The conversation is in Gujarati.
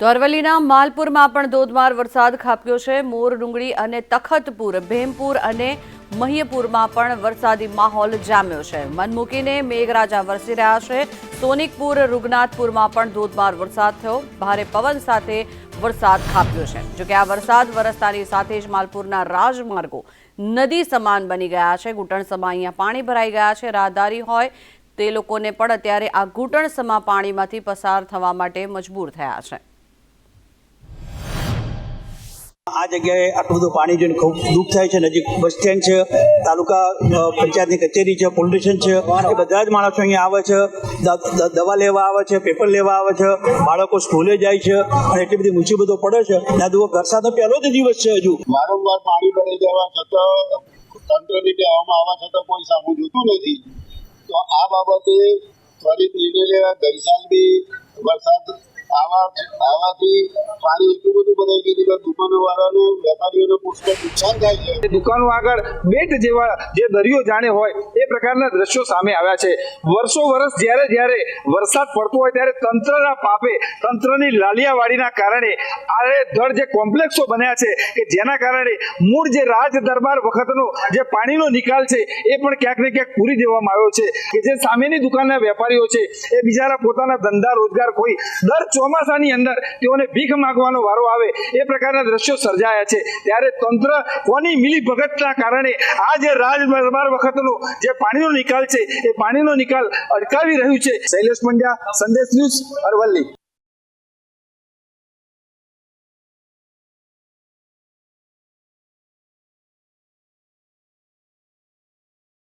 તો અરવલ્લીના માલપુરમાં પણ ધોધમાર વરસાદ ખાબક્યો છે. મોર, ડુંગળી અને તખતપુર, ભેમપુર અને મહિયપુરમાં પણ વરસાદી માહોલ જામ્યો છે. મન મૂકીને મેઘરાજા વરસી રહ્યા છે. સોનિકપુર, રૂગનાથપુરમાં પણ ધોધમાર વરસાદ થયો. ભારે પવન સાથે વરસાદ ખાબક્યો છે. જોકે આ વરસાદ વરસતાની સાથે જ માલપુરના રાજમાર્ગો નદી સમાન બની ગયા છે. ઘૂંટણસમાં અહીંયા પાણી ભરાઈ ગયા છે. રાહદારી હોય તે લોકોને પણ અત્યારે આ ઘૂંટણસમાં પાણીમાંથી પસાર થવા માટે મજબૂર થયા છે. આ જગ્યાએ આટલું બધું પાણી જોઈને ખૂબ દુઃખ થાય છે. નજીક બસ સ્ટેન્ડ છે, તાલુકા પંચાયતની કચેરી છે, પોલીસ સ્ટેશન છે. એ બધા જ માણસો અહીંયા આવે છે. દવા લેવા આવે છે, પેપર લેવા આવે છે. બાળકો સ્કૂલે જાય છે અને એટલી બધી મુસીબતો પડે છે. ના જુઓ, વરસાદનો પહેલો જ દિવસ છે હજુ. વારંવાર પાણી ભરાઈ જવા છતાં તંત્રની કહેવામાં આવવા છતાં કોઈ સામું જોતું નથી. તો આ બાબતે ત્વરિત નિર્ણય લેવા ગઈસાલ બી વરસાદ વર્ષો વર્ષ જ્યારે જ્યારે વરસાદ પડતો હોય ત્યારે તંત્રના પાપે કારણે ધડ જે કોમ્પ્લેક્સો બન્યા છે કે જેના કારણે મૂળ જે રાજ દરબાર વખતનો જે પાણીનો નિકાલ છે, એ પણ ક્યાંક ને ક્યાંક પૂરી દેવામાં આવ્યો છે. કે જે સામેની દુકાનના વેપારીઓ છે, એ બિચારા પોતાના ધંધા રોજગાર કોઈ દર ચોમાસાની અંદર તેઓને ભીખ માંગવાનો વારો આવે, એ પ્રકારના દ્રશ્યો સર્જાયા છે. ત્યારે તંત્ર કોની મિલી ભગતના કારણે આ જે રાજ દરબાર વખતનો જે પાણીનો નિકાલ છે, એ પાણીનો નિકાલ અટકાવી રહ્યું છે. શૈલેષ પંડ્યા, સંદેશ ન્યૂઝ અરવલ્લી.